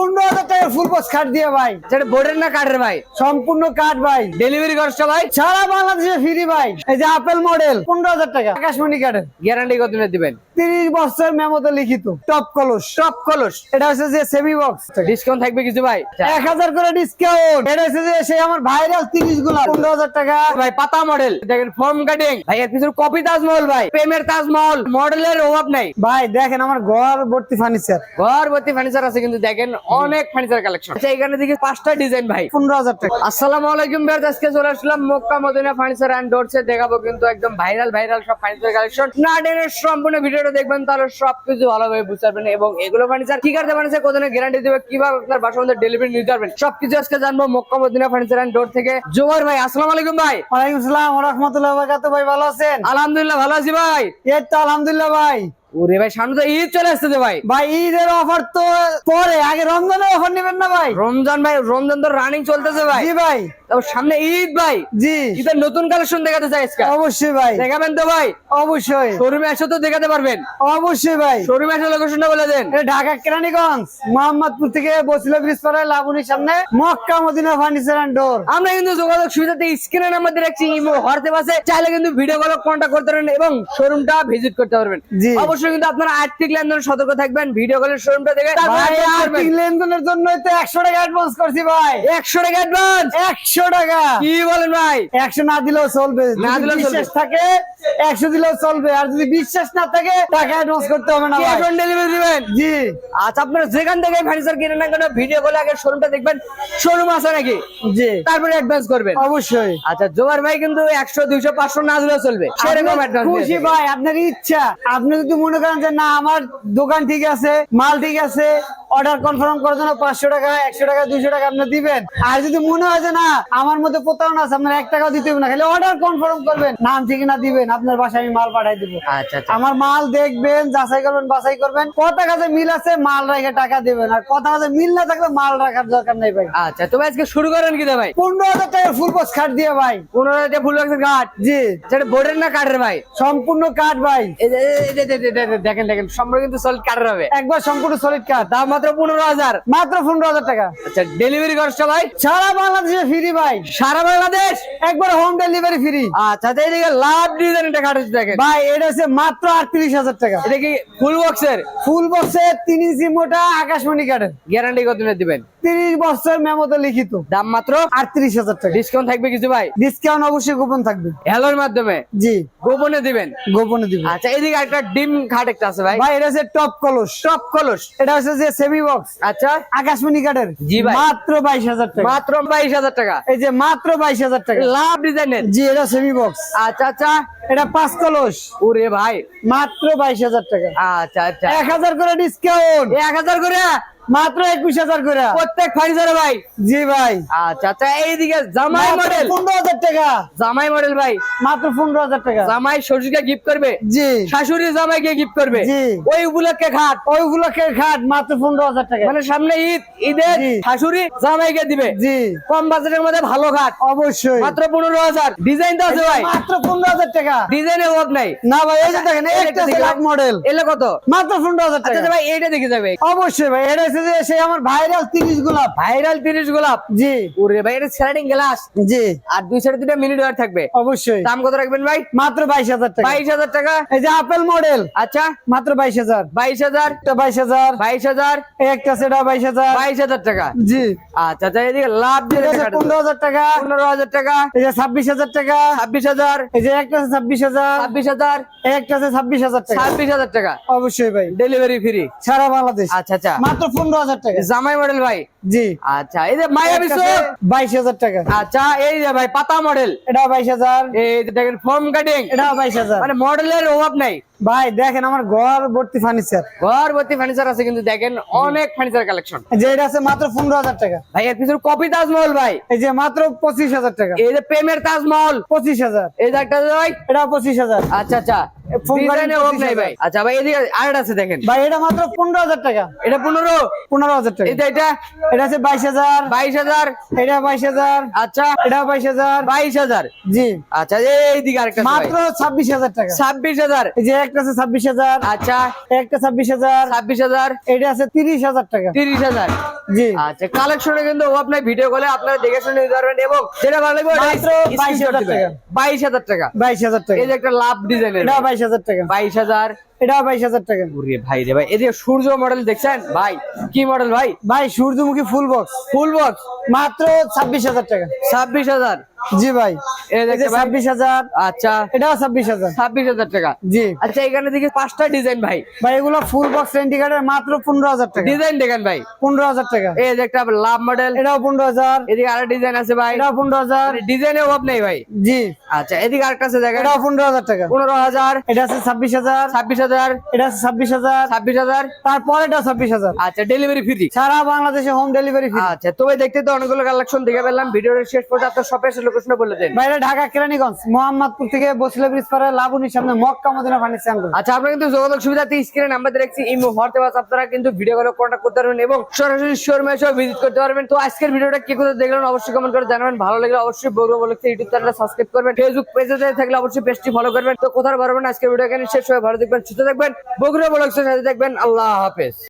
পনেরো হাজার টাকার ফুল বক্স খাট দিয়ে ভাই সেটা বোর্ডের না কাঠের ভাই? সম্পূর্ণ কাঠ ভাই। ডেলিভারি খরচটা ভাই সারা বাংলাদেশে ফ্রি ভাই। এই যে আপেল মডেল পনেরো হাজার টাকা। আকাশমণি কাঠের গ্যারান্টি কত দিবেন? তিরিশ বছর মেমোতে লিখিত। টপ কলস। টপ কলস। এটা হচ্ছে যে সেমি বক্স ডিসকাউন্ট থাকবে কিছু ভাই? এক হাজার করে ডিসকাউন্ট এটা হচ্ছে যে সে আমার ভাইরাল তিরিশগুলা। পনেরো হাজার টাকা। ভাই পাতা মডেল দেখেন ফর্ম কাটিং ভাই এর পিছনে কপি তাজমহল ভাই। প্রেমের তাজমহল। মডেলের অভাব নাই। ভাই দেখেন আমার ঘর ভর্তি ফার্নিচার ঘর ভর্তি ফার্নিচার আছে কিন্তু দেখেন অনেক ফার্নিচার কালেকশন আচ্ছা এখানে দেখি পাঁচটা ডিজাইন ভাই পনেরো হাজার টাকা। আসসালামু আলাইকুম ভাই আজকে চলে আসলাম মক্কা মদিনা ফার্নিচার এন্ড ডোরসে দেখাবো কিন্তু একদম ভাইরাল ভাইরাল সব ফার্নিচার কালেকশন না টেনে সম্পূর্ণ ভিডিওটা দেখবেন তাহলে সবকিছু ভালোভাবে বুঝতে পারবেন। এবং এগুলো ফার্নিচার কি কারণে ফার্নিচার কত গ্যারান্টি দেবে কীভাবে আপনার বাসার মধ্যে ডেলিভারি নিতে পারবেন। সবকিছু আজকে জানব Makka Madina furniture and door থেকে। জোয়ার ভাই আসসালামু আলাইকুম ভাই। ওয়ালাইকুম আসসালাম রহমতুল্লাহ বাকাত ভাই ভালো আছেন? আলহামদুলিল্লাহ ভালো আছি ভাই। এই তো আলহামদুলিল্লাহ ভাই। ওরে ভাই সামনে তো ঈদ চলে আসতেছে ভাই। ভাই ঈদের অফার তো পরে আগে রমজানের অফার নেবেন না ভাই? রমজান ভাই রমজান তো রানিং চলতেছে ভাই। জি ভাই। তারপর সামনে ঈদ ভাই। জি। ঈদের নতুন কালেকশন দেখাতে চাই আজকে। অবশ্যই ভাই। দেখাবেন তো ভাই? অবশ্যই। শোরুমে এসে তো দেখাতে পারবেন। অবশ্যই ভাই। শোরুমে এসে লোকেশনটা বলে দেন। ঢাকা কেরানীগঞ্জ মোহাম্মদপুর থেকে বসিলা ব্রিজ পাড়ায় লাবণীর সামনে Makka Madina furniture and door আমরা কিন্তু যোগাযোগ সুবিধাতে স্ক্রিনে নাম্বার দিয়ে রাখছি ইমো হোয়াটসঅ্যাপ আছে। চাইলে কিন্তু ভিডিও কল কন্ট্যাক্ট করতে পারবেন এবং শোরুমটা ভিজিট করতে পারবেন। জি। অবশ্যই কিন্তু আপনারা আর্থিক লেনদেন সতর্ক থাকবেন ভিডিও কলের শোরুমটা দেখে আর্থিক লেনদেনের জন্য তো একশো টাকা অ্যাডভান্স করছি ভাই। একশো টাকা অ্যাডভান্স একশো টাকা। কি বলেন ভাই? একশো না দিলেও চলবে। না দিলেও বিশ্বাস থাকে একশো দিলেও চলবে। আর যদি বিশ্বাস না থাকে টাকা অ্যাডভান্স করতে হবে না ক্যাশ অন ডেলিভারি দিবেন? জি। আচ্ছা আপনারা যেখান থেকে ফার্নিচার কিনেন না কেন ভিডিও কলে আগে শোরুমটা দেখবেন শোরুম আছে নাকি? জি। তারপরে অ্যাডভান্স করবেন। অবশ্যই। আচ্ছা জোয়ার ভাই কিন্তু একশো দুইশো পাঁচশো না দিলেও চলবে। সেরকম অ্যাডভান্স খুশি ভাই আপনার ইচ্ছা। আপনি যদি মনে করেন যে না আমার দোকান ঠিক আছে মাল ঠিক আছে অর্ডার কনফার্ম করার জন্য পাঁচশো টাকা একশো টাকা দুইশো টাকা আপনি দিবেন। আর যদি মনে হয় যে না আমার মধ্যে প্রতারণা আছে আপনার এক টাকাও দিতে হবে না খালি অর্ডার কনফার্ম করবেন। নাম ঠিকানা দিবেন আপনার বাসায় আমি মাল পাঠাই দিব। আচ্ছা আচ্ছা। আমার মাল দেখবেন যাচাই করবেন বাছাই করবেন। কথা কাজে মিল আছে মাল রেখে টাকা দিবেন। আর কথা কাজে মিল না থাকলে মাল রাখার দরকার নেই ভাই। আচ্ছা তো আজকে শুরু করেন কি ভাই? পনেরো হাজার টাকার ফুল বক্স খাট দিয়ে ভাই। পনেরো হাজার ফুল বাক্সের ঘাট জি। সেটা বোর্ডের না কাঠের ভাই? সম্পূর্ণ কাঠ ভাই। দেখেন দেখেন সম্পূর্ণ কিন্তু সলিড কাঠের হবে। একবার সম্পূর্ণ সলিড কাঠ দাম মাত্র পনেরো হাজার। মাত্র পনেরো হাজার টাকা। আচ্ছা ডেলিভারি খরচটা ভাই? সারা বাংলাদেশে ফ্রি ভাই। সারা বাংলাদেশ? একবার হোম ডেলিভারি ফ্রি আচ্ছা এইদিকে লাভ ডিজাইন এটা দেখেন। ভাই এটা হচ্ছে মাত্র আটত্রিশ হাজার টাকা। এটা কি ফুল বক্সের ফুল বক্সের তিন ইঞ্চি মোটা আকাশমণি কাটেন গ্যারান্টি কত দিবেন? তিরিশ বছর মেমোতে লিখিত। দাম মাত্র আটত্রিশ হাজার টাকা। ডিসকাউন্ট থাকবে কিছু ভাই? ডিসকাউন্ট অবশ্যই গোপন থাকবে। হ্যালোর মাধ্যমে? জি। গোপনে দিবেন? গোপনে দিব আচ্ছা এদিকে একটা ডিম খাট একটা আছে ভাই। ভাই এটা হচ্ছে টপ কলস। টপ কলস? এটা হচ্ছে যে সেমি বক্স আচ্ছা। আকাশমণি কাঠের। জি ভাই। মাত্র বাইশ হাজার টাকা। মাত্র বাইশ হাজার টাকা। এই যে মাত্র বাইশ হাজার টাকা। লাভ ডিজাইনের? জি এটা সেমি বক্স আচ্ছা আচ্ছা। এটা পাঁচ কলস। ওরে ভাই। মাত্র বাইশ হাজার টাকা। আচ্ছা আচ্ছা। এক হাজার করে ডিসকাউন্ট এক হাজার করে? মাত্র একুশ হাজার করে। প্রত্যেক ফার্নিচারে ভাই। জি ভাই। আচ্ছা আচ্ছা এইদিকে জামাই মডেল পনেরো হাজার টাকা। জামাই মডেল ভাই। মাত্র পনেরো হাজার টাকা। জামাই শ্বশুরকে গিফট করবে? জি। শাশুড়ি জামাইকে গিফট করবে? জি। ওই উপলক্ষে খাট। ওই উপলক্ষের খাট মাত্র পনেরো হাজার টাকা। মানে সামনে ঈদ ঈদের। শাশুড়ি জামাইকে দিবে। জি। কম বাজেটের মধ্যে ভালো খাট। অবশ্যই। মাত্র পনেরো হাজার। ডিজাইন তো আছে ভাই। মাত্র পনেরো হাজার টাকা। ডিজাইনের অভাব নাই। না ভাই এই যে দেখেন এই একটা মডেল এলে কত? মাত্র পনেরো হাজার আচ্ছা টাকা। আচ্ছা ভাই এইটা দেখে যাবে। অবশ্যই ভাই এটা হচ্ছে যে সে আমার ভাইরাল তিরিশ গোলাপ ভাইরাল তিরিশ গোলাপ? জি। ওরে ভাই এটা গ্লাস জি। আর দুই সাইডে দুটা মিনিট ওয়ার থাকবে। অবশ্যই। দাম কত রাখবেন ভাই? মাত্র বাইশ হাজার টাকা। বাইশ হাজার টাকা? এই যে আপেল মডেল আচ্ছা। মাত্র বাইশ হাজার। বাইশ হাজার। বাইশ হাজার। বাইশ হাজার। একটা সেটা বাইশ হাজার। বাইশ হাজার টাকা। জি। আচ্ছা আচ্ছা এদিকে লাভ পনেরো হাজার টাকা। পনেরো হাজার টাকা। এই যে ছাব্বিশ হাজার টাকা। ছাব্বিশ হাজার। এই যে একটা আছে ছাব্বিশ হাজার। ছাব্বিশ হাজার। একটা আছে ছাব্বিশ হাজার টাকা। ছাব্বিশ হাজার টাকা। অবশ্যই ভাই। ডেলিভারি ফ্রি সারা বাংলাদেশ। আচ্ছা আচ্ছা। মাত্র পনেরো হাজার টাকা। জামাই মডেল ভাই? জি। আচ্ছা এই যে মায়া বাইশ হাজার টাকা। আচ্ছা এই যে ভাই পাতা মডেল। এটা বাইশ হাজার। এই যে দেখেন ফর্ম কাটিং এটা বাইশ হাজার। মানে মডেলের অভাব নাই। ভাই দেখেন আমার ঘর ভর্তি ফার্নিচার ঘর ভর্তি ফার্নিচার আছে কিন্তু দেখেন অনেক ফার্নিচার কালেকশন যে এটা আছে মাত্র পনেরো হাজার টাকা। ভাই এর পিছনে কপি তাজমহল ভাই। এই যে মাত্র পঁচিশ হাজার টাকা। এই যে প্রেমের তাজমহল। পঁচিশ হাজার। এই যে একটা ভাই এটা পঁচিশ হাজার। আচ্ছা আচ্ছা। ফোন ডিজাইনের করেন অভাব নাই 25,000 ভাই। আচ্ছা ভাই এদিকে আরেকটা আছে দেখেন। ভাই এটা মাত্র পনেরো হাজার টাকা। এটা পনেরো? পনেরো হাজার টাকা। এটা এটা? এটা আছে বাইশ হাজার। বাইশ হাজার। এটা বাইশ হাজার। আচ্ছা। এটা বাইশ হাজার। বাইশ হাজার। জি। আচ্ছা এইদিকে আরেকটা মাত্র ছাব্বিশ হাজার টাকা। ছাব্বিশ হাজার। এই যে একটা আছে ছাব্বিশ হাজার আচ্ছা। একটা ছাব্বিশ হাজার ছাব্বিশ হাজার। এটা আছে তিরিশ হাজার টাকা। তিরিশ হাজার। জি। আচ্ছা কালেকশনে কিন্তু আপনার ভিডিও কলে আপনারা দেখে শুনে নিতে পারবেন এবং যেটা ভালো লাগবে ওটা মাত্র screenshot 22,000 দিবেন। টাকা। বাইশ হাজার টাকা। এই যে একটা লাভ ডিজাইনের। এটাও বাইশ হাজার টাকা। বাইশ হাজার। এটাও বাইশ হাজার টাকা। ভাই রে ভাই এই যে সূর্য মডেল দেখছেন? ভাই কি মডেল ভাই? ভাই সূর্যমুখী ফুল বক্স ফুল বক্স মাত্র ছাব্বিশ হাজার টাকা। ছাব্বিশ হাজার। জি ভাই। ছাব্বিশ হাজার। আচ্ছা। এটাও ছাব্বিশ হাজার। ছাব্বিশ হাজার টাকা। জি। আচ্ছা এখানে দেখি পাঁচটা ডিজাইন ভাই। ভাই এগুলো ফুল বক্স রেন্টি কার্ডের মাত্র পনেরো হাজার টাকা। ডিজাইন দেখেন ভাই। পনেরো হাজার টাকা। এই যে একটা লাভ মডেল এটাও পনেরো হাজার। এদিকে আরেক ডিজাইন আছে ভাই। এটাও পনেরো হাজার। ডিজাইনের অভাব নেই ভাই। জি। আচ্ছা এদিকে আরেকটা আছে দেখেন। এটাও পনেরো হাজার টাকা। পনেরো হাজার। এটা আছে ছাব্বিশ হাজার। ছাব্বিশ হাজার। এটা আছে ছাব্বিশ হাজার। ছাব্বিশ হাজার। তারপর এটা ছাব্বিশ হাজার। আচ্ছা ডেলিভারি ফ্রি সারা বাংলাদেশে হোম ডেলিভারি ফ্রি আচ্ছা তবে দেখতে তো অনেকগুলো কালেকশন দেখে পেলাম ভিডিওর শেষ পর্যন্ত আপনার শপের লোকেশন বলে দেন বাইরে ঢাকা কেরানীগঞ্জ মোহাম্মদপুর থেকে বসলে ব্রিজ পারে লাবুনির সামনে মক্কা মদিনা ফার্নিচার আচ্ছা আপনারা কিন্তু যোগাযোগ সুবিধাতে স্ক্রিনে নাম্বার দেখছি ইমো হোয়াটসঅ্যাপ আপনারা কিন্তু ভিডিও কলে কন্ট্যাক্ট করতে পারবেন এবং সরাসরি শোরুমে এসে ভিজিট করতে পারবেন। তো আজকের ভিডিওটা কি করে দেখলেন অবশ্যই কমেন্ট করে জানাবেন। ভালো লাগলে অবশ্যই বড় বলে ইউটিউব চ্যানেলটা সাবস্ক্রাইব করবেন। ফেসবুক পেজে থাকলে অবশ্যই পেজটি ফলো করবেন। তো কোথাও পারবেন আজকের ভিডিও এখানে শেষ হয়ে ভালো দেখবেন সুস্থ থাকবেন বগুড়া বলক্সের সাথে দেখবেন আল্লাহ হাফেজ।